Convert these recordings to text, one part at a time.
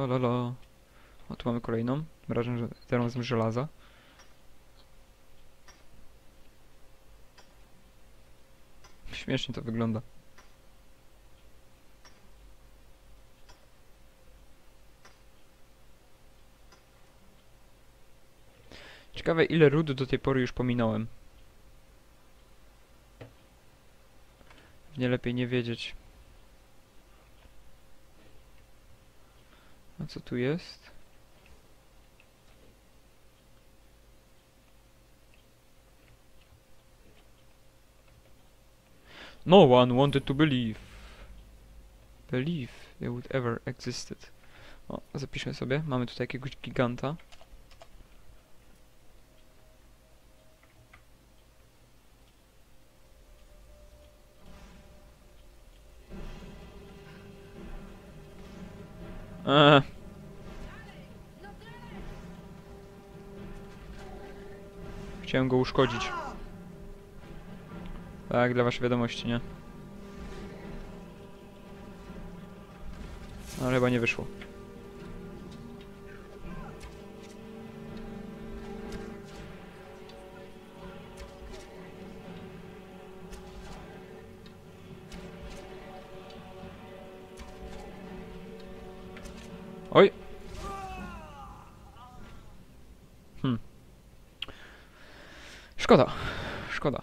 La la la. O, tu mamy kolejną. Razem, że teraz z żelaza. Śmiesznie to wygląda. Ciekawe ile ród do tej pory już pominąłem. Nie lepiej nie wiedzieć. A co tu jest? No one wanted to believe. Believe they would ever existed. O, zapiszmy sobie. Mamy tutaj jakiegoś giganta. Eee. Chciałem go uszkodzić. Tak, dla waszej wiadomości, nie? Ale chyba nie wyszło. Szkoda. Szkoda.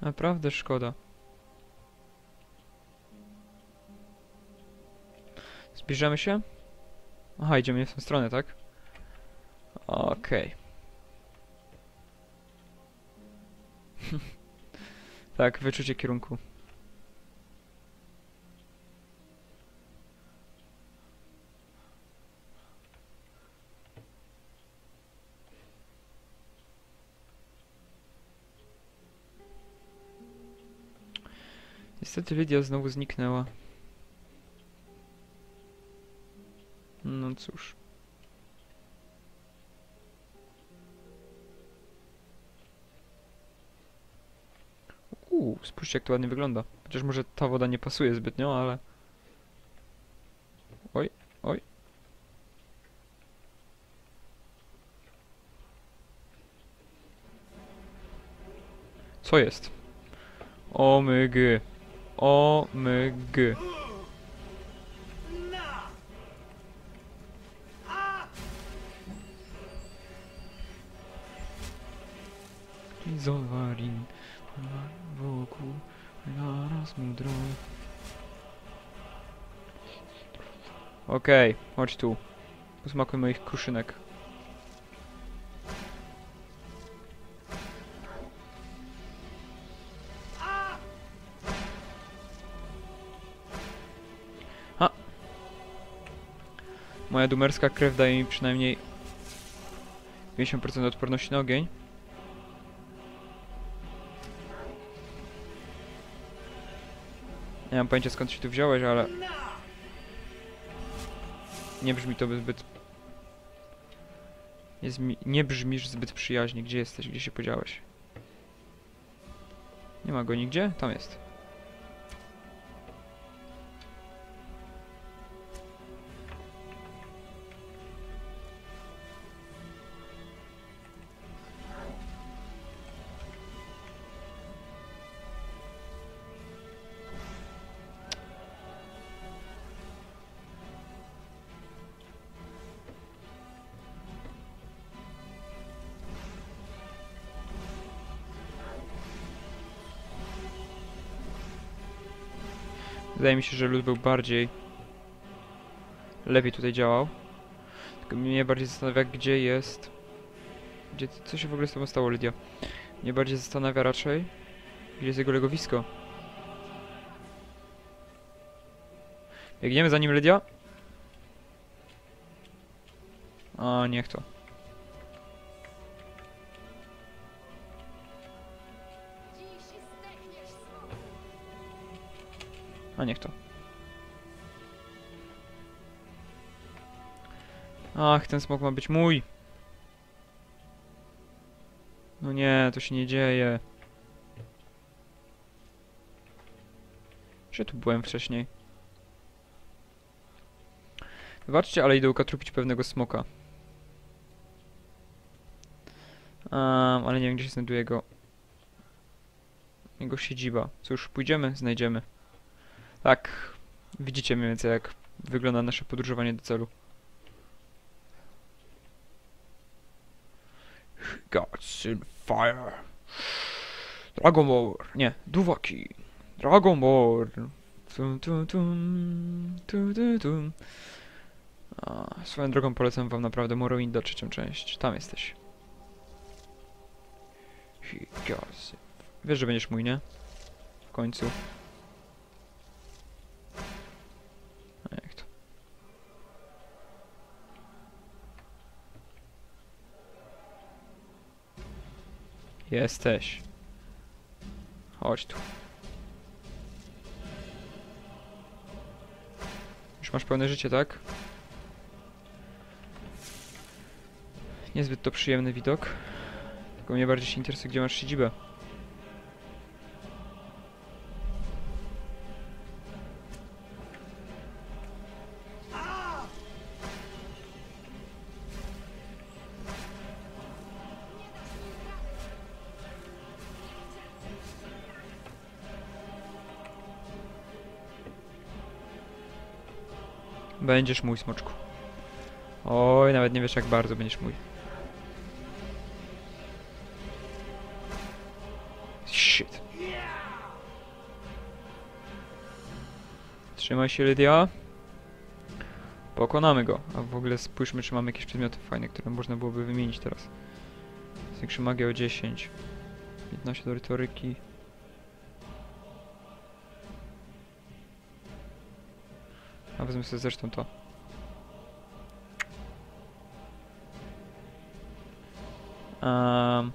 Naprawdę szkoda. Zbliżamy się? Aha, idziemy w tę stronę, tak? Okej. Tak, wyczucie kierunku. Niestety Lydia znowu zniknęła. No cóż. Spójrzcie jak to ładnie wygląda. Chociaż może ta woda nie pasuje zbytnio, ale... Oj, oj. Co jest? Omygy. Omygy. Izowarin wokół naraz mudro. Okej, chodź tu. Posmakuj moich kruszynek. Ha! Moja dumerska krew daje mi przynajmniej 50% odporności na ogień. Nie mam pojęcia skąd się tu wziąłeś, ale... Nie brzmi to zbyt... Zmi... nie brzmisz zbyt przyjaźnie. Gdzie jesteś? Gdzie się podziałeś? Nie ma go nigdzie? Tam jest. Wydaje mi się, że lód był bardziej... Lepiej tutaj działał. Tylko mnie bardziej zastanawia, gdzie jest... Gdzie... Co się w ogóle z tobą stało, Lydia? Mnie bardziej zastanawia raczej... Gdzie jest jego legowisko? Biegniemy za nim, Lydia? A, niech to. A niech to. Ach, ten smok ma być mój. No nie, to się nie dzieje. Że tu byłem wcześniej? Zobaczcie, ale idę ukatrupić pewnego smoka. Um, ale nie wiem, gdzie się znajduje jego... Jego siedziba. Cóż, pójdziemy, znajdziemy. Tak, widzicie mniej więcej jak wygląda nasze podróżowanie do celu. Gods in fire. Dragomor. Nie, Duwaki. Dragomor. Tum, tum, tum, tum, tum, tum. A, swoją drogą polecam wam naprawdę Morrowinda trzecią część. Tam jesteś. Wiesz, że będziesz mój, nie? W końcu. Jesteś. Chodź tu. Już masz pełne życie, tak? Niezbyt to przyjemny widok. Tylko mnie bardziej się interesuje, gdzie masz siedzibę. Będziesz mój, smoczku. Oj, nawet nie wiesz jak bardzo będziesz mój. Shit. Trzymaj się, Lydia. Pokonamy go. A w ogóle spójrzmy, czy mamy jakieś przedmioty fajne, które można byłoby wymienić teraz. Zwiększy magię o 10. 15 do retoryki. A wezmę sobie zresztą to. Um.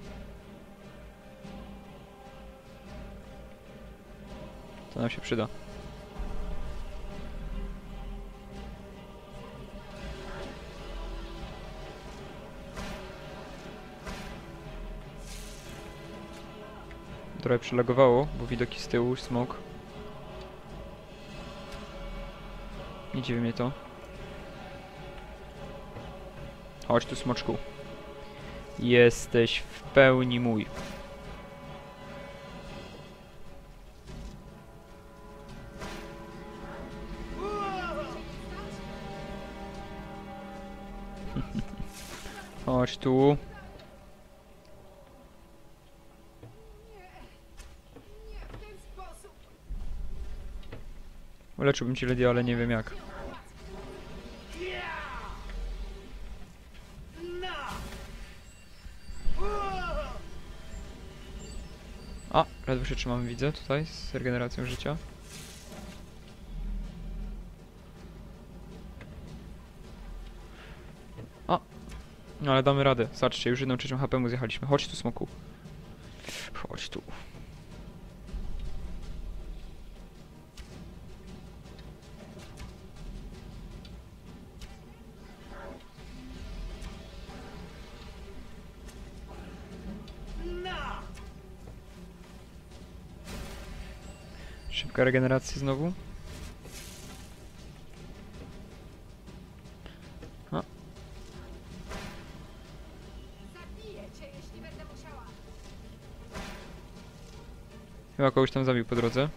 To nam się przyda. Trochę przylagowało, bo widoki z tyłu, smok. Nie dziwi mnie to. Chodź tu, smoczku. Jesteś w pełni mój. Chodź tu. Nie w ten sposób. Uleczyłbym cię, Lady, ale nie wiem jak. A, ledwo się trzymamy, widzę tutaj z regeneracją życia. A, no ale damy radę. Zobaczcie, już jedną trzecią HP mu zjechaliśmy. Chodź tu, smoku. Szybka regeneracja znowu. Musiała. Chyba kogoś tam zabił po drodze.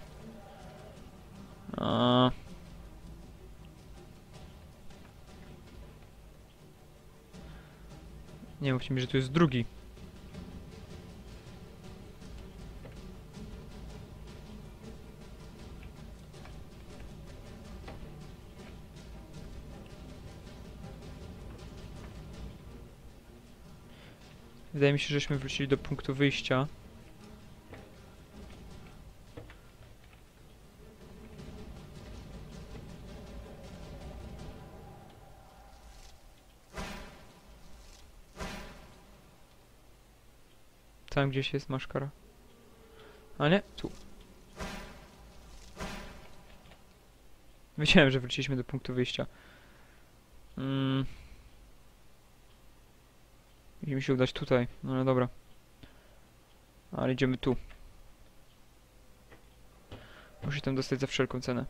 A... Nie mówcie mi, że tu jest drugi. Wydaje mi się, żeśmy wrócili do punktu wyjścia. Tam gdzieś jest maszkara. A nie, tu. Wiedziałem, że wróciliśmy do punktu wyjścia. Mm. Musi mi się udać tutaj. No ale dobra. Ale idziemy tu. Muszę tam dostać za wszelką cenę.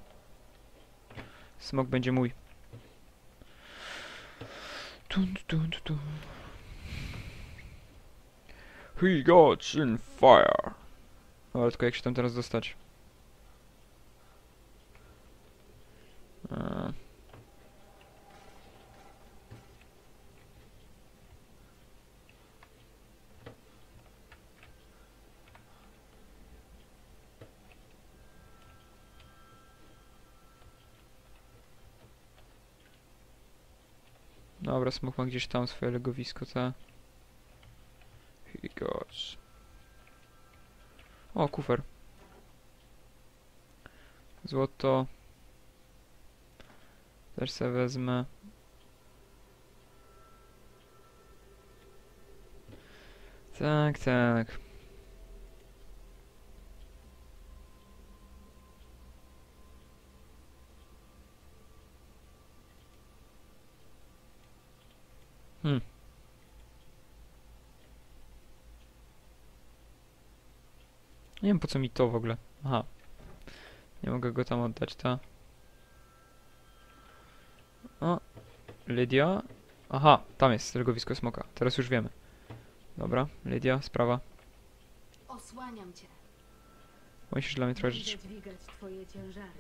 Smok będzie mój. Tun, tun, tun. He got in fire. Ale tylko jak się tam teraz dostać? Eee. Dobra, smok ma gdzieś tam swoje legowisko, ta. He goes. O, kufer. Złoto. Też se wezmę. Tak, tak. Hmm. Nie wiem po co mi to w ogóle. Aha. Nie mogę go tam oddać, ta. O. Lydia. Aha, tam jest legowisko smoka. Teraz już wiemy. Dobra, Lydia, sprawa. Osłaniam cię. Musisz dla mnie trochę Będę rzeczy. dźwigać twoje ciężary.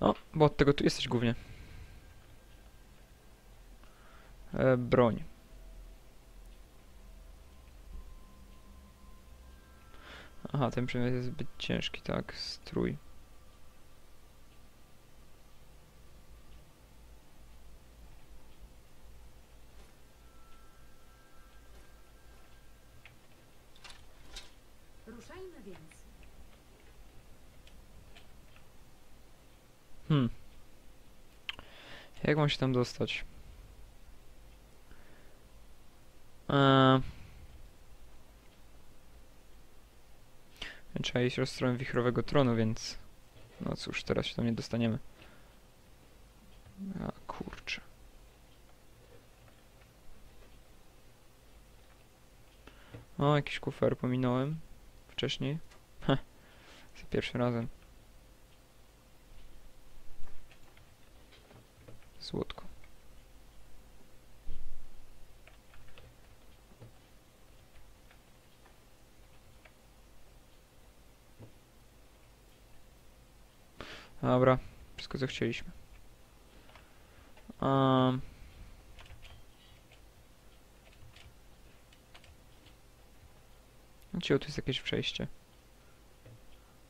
O, bo od tego tu jesteś głównie. E, broń. Aha, ten przedmiot jest zbyt ciężki, tak, strój. Ruszajmy więc. Hmm. Jak mam się tam dostać? Eee... Trzeba iść stronę wichrowego tronu, więc... No cóż, teraz się tam nie dostaniemy. A kurczę. O, jakiś kufer pominąłem wcześniej. Heh, za pierwszym razem. Złotko. Dobra, wszystko co chcieliśmy. Um. Gdzie tu jest jakieś przejście?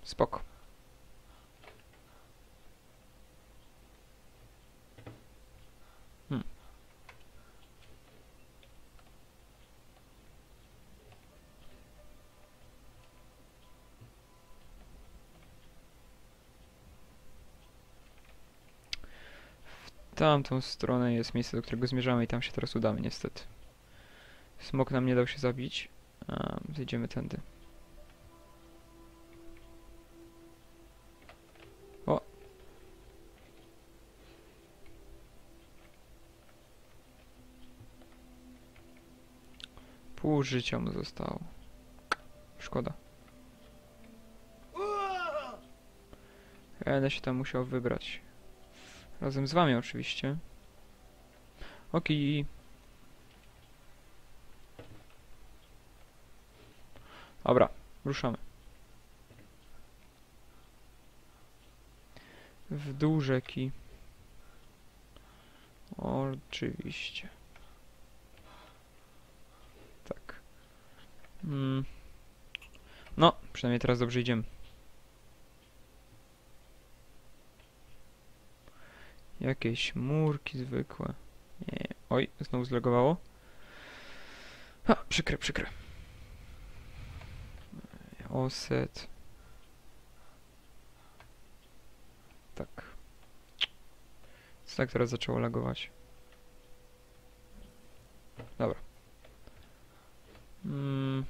Spoko. Hmm. W tamtą stronę jest miejsce, do którego zmierzamy i tam się teraz udamy niestety. Smok nam nie dał się zabić. A, zejdziemy tędy. O! Pół życia mu zostało. Szkoda. Będę się tam musiał wybrać. Razem z wami oczywiście. Oki. Dobra, ruszamy. W dół rzeki. Oczywiście. Tak. Mm. No, przynajmniej teraz dobrze idziemy. Jakieś murki zwykłe. Nie. Oj, znowu zlegowało. Ha, przykre, przykre. Oset. Tak. Co tak teraz zaczęło lagować? Dobra. Mm.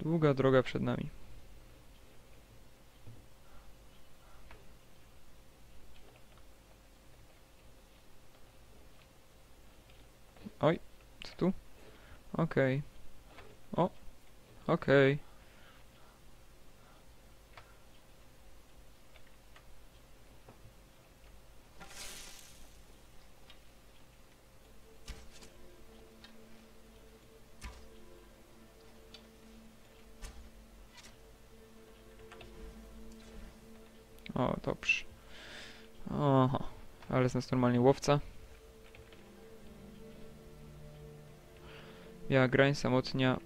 Długa droga przed nami. Oj, co tu? Okej. O, okej. O, dobrze. Oho, ale nas normalnie łowca. Ja grań samotnia.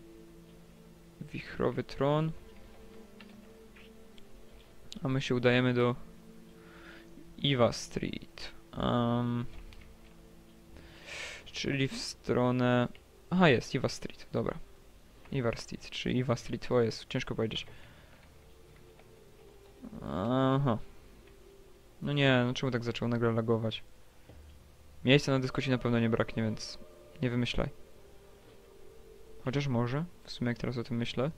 Wichrowy tron. A my się udajemy do Iwa Street. Um, czyli w stronę... Aha, jest, Iwa Street, dobra. Iwar Street, czy Iwa Street, o jest, ciężko powiedzieć. Aha. No nie, no czemu tak zaczął nagle lagować? Miejsca na dyskusji na pewno nie braknie, więc nie wymyślaj. Chociaż może, w sumie jak teraz o tym myślę.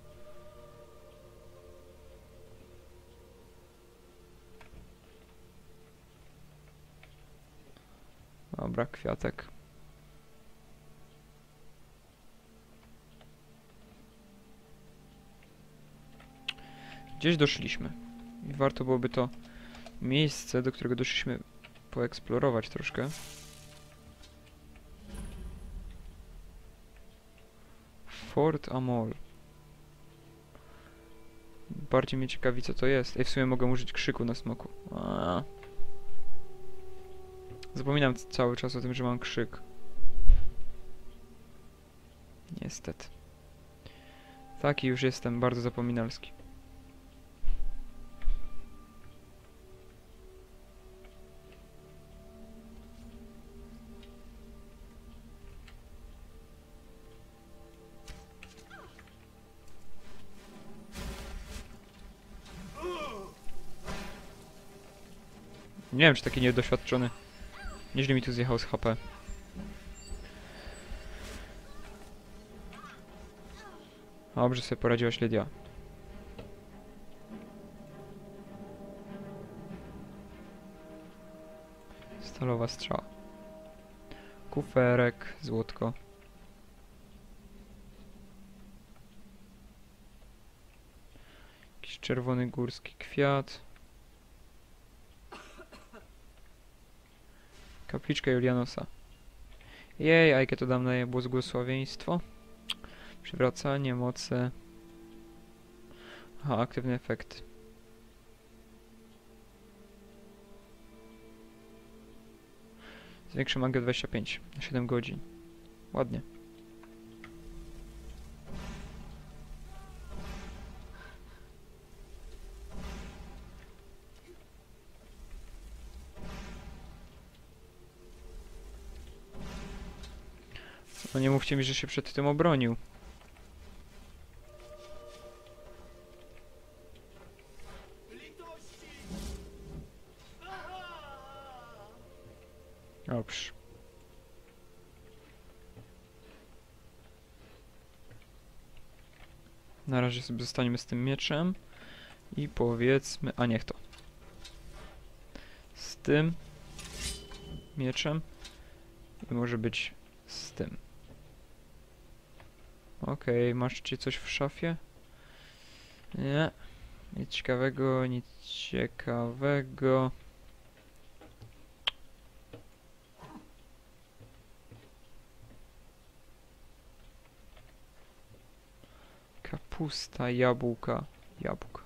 Dobra, kwiatek. Gdzieś doszliśmy. I warto byłoby to miejsce, do którego doszliśmy, poeksplorować troszkę. Fort Amol. Bardziej mnie ciekawi co to jest. Ej, w sumie mogę użyć krzyku na smoku. Zapominam cały czas o tym, że mam krzyk. Niestety. Taki już jestem, bardzo zapominalski. Wiem, czy taki niedoświadczony. Nieźle mi tu zjechał z HP. Dobrze sobie poradziłaś, Lydia. Stalowa strzała. Kuferek, złotko. Jakiś czerwony górski kwiat. Kapliczka Julianosa. Jej, a jakie to dam na błogosławieństwo? Przywracanie mocy. Aha, aktywny efekt. Zwiększy magę 25 na 7 godzin. Ładnie. Mówcie mi, że się przed tym obronił. Dobrze. Na razie sobie zostaniemy z tym mieczem. I powiedzmy... A niech to. Z tym mieczem. I może być z tym. Okej, masz ci coś w szafie? Nie. Nic ciekawego, nic ciekawego. Kapusta, jabłka, jabłka.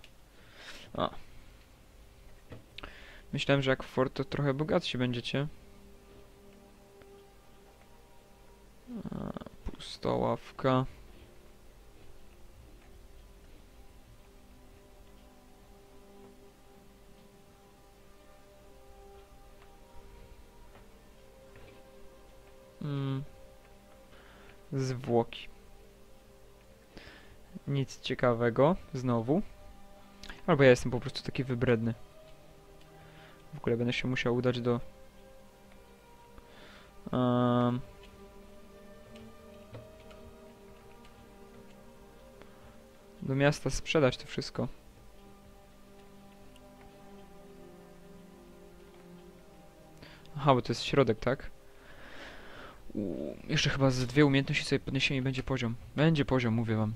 A. Myślałem, że jak w Fort to trochę bogatsi będziecie. A, pusta ławka. Zwłoki. Nic ciekawego, znowu. Albo ja jestem po prostu taki wybredny. W ogóle będę się musiał udać do... Um, do miasta sprzedać to wszystko. Aha, bo to jest środek, tak? Jeszcze chyba z dwie umiejętności sobie podniesiemy i będzie poziom. Będzie poziom, mówię wam.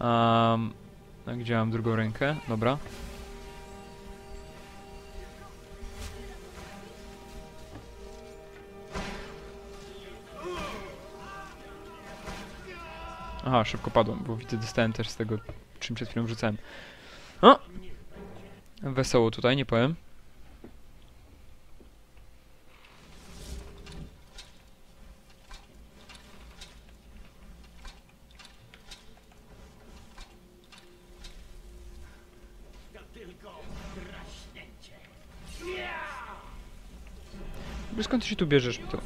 Um, gdzie mam drugą rękę? Dobra. Aha, szybko padłem, bo widzę, dostałem też z tego, czym przed chwilą rzucałem. O! Wesoło tutaj, nie powiem. Skąd ty się tu bierzesz? To...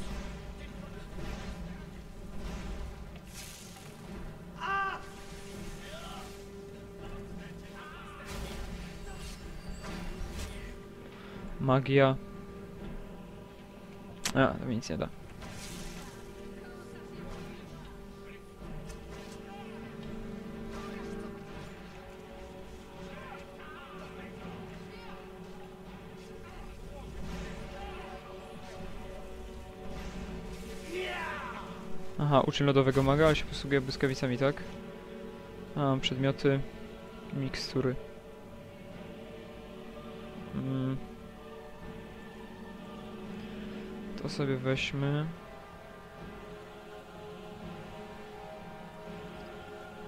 Magia. A, to mi nic nie da. Aha, uczeń lodowego maga, ale się posługuje błyskawicami, tak? A, przedmioty, mikstury. Sobie weźmy.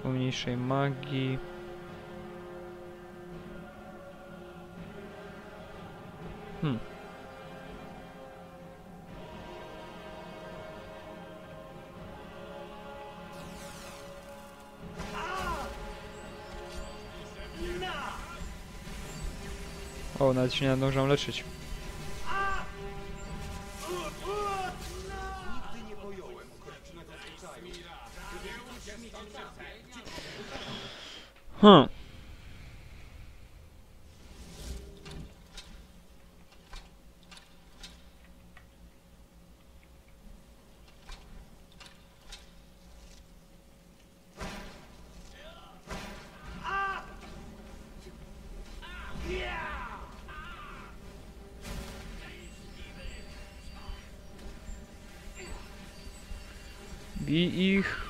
Pomniejszej magii. Hmm. O, nawet się nie nadążam leczyć. Хм. И их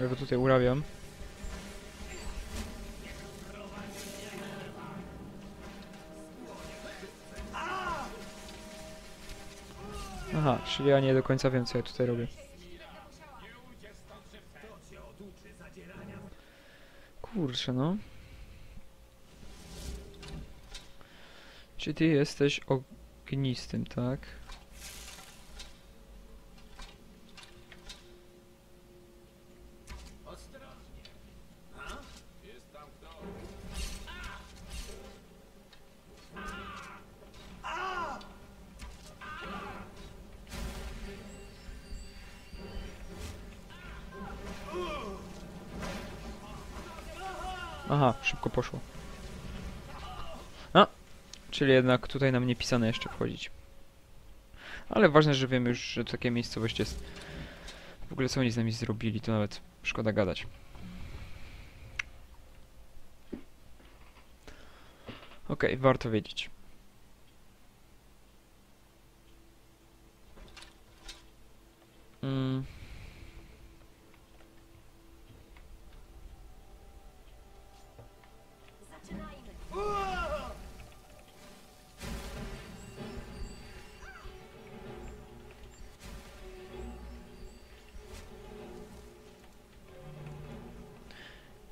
Ja go tutaj urabiam. Aha, czyli ja nie do końca wiem co ja tutaj robię. Kurczę no. Czy ty jesteś ognistym, tak? Aha, szybko poszło. A, czyli jednak tutaj nam nie pisane jeszcze wchodzić. Ale ważne, że wiemy już, że takie miejscowość jest. W ogóle co oni z nami zrobili, to nawet szkoda gadać. Okej, warto wiedzieć. Mm.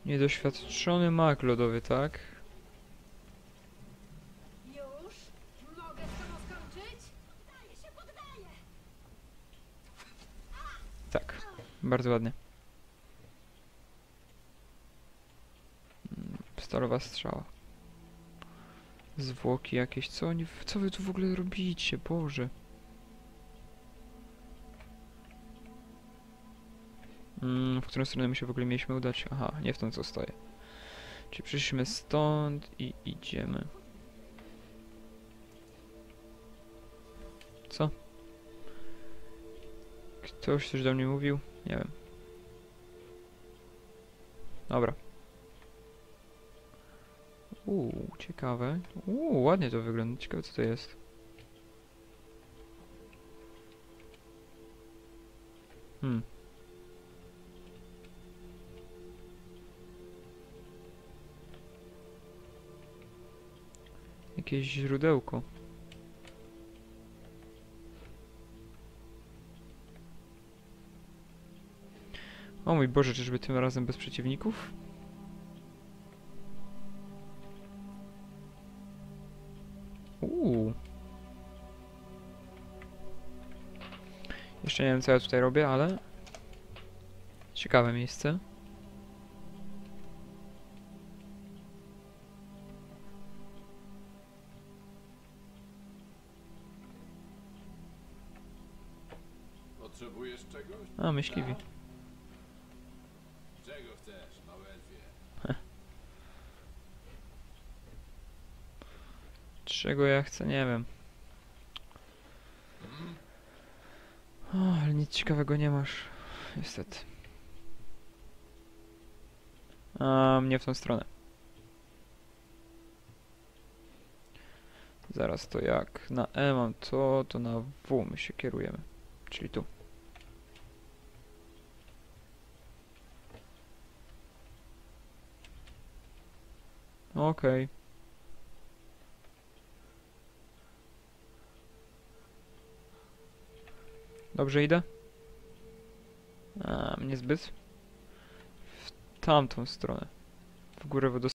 Niedoświadczony mag lodowy, tak? Już? Mogę z tobą skończyć? Poddaję się, poddaję. Tak, bardzo ładnie. Mm, Stalowa strzała. Zwłoki jakieś, co oni, co wy tu w ogóle robicie, Boże? Mm, w którą stronę my się w ogóle mieliśmy udać? Aha, nie w tą co stoję. Czyli przyszliśmy stąd i idziemy. Co? Ktoś coś do mnie mówił? Nie wiem. Dobra. Uuu, ciekawe. Uuu, ładnie to wygląda. Ciekawe co to jest. Hmm. Jakieś źródełko. O mój Boże, czyżby tym razem bez przeciwników? Uuu. Jeszcze nie wiem co ja tutaj robię, ale... Ciekawe miejsce. Myśliwi. Czego chcesz, małe? Czego ja chcę, nie wiem. O, ale nic ciekawego nie masz. Niestety. A mnie w tą stronę. Zaraz to jak na E mam to, to na W my się kierujemy. Czyli tu. Okej. Dobrze idę? A, mnie zbyt? W tamtą stronę. W górę wodos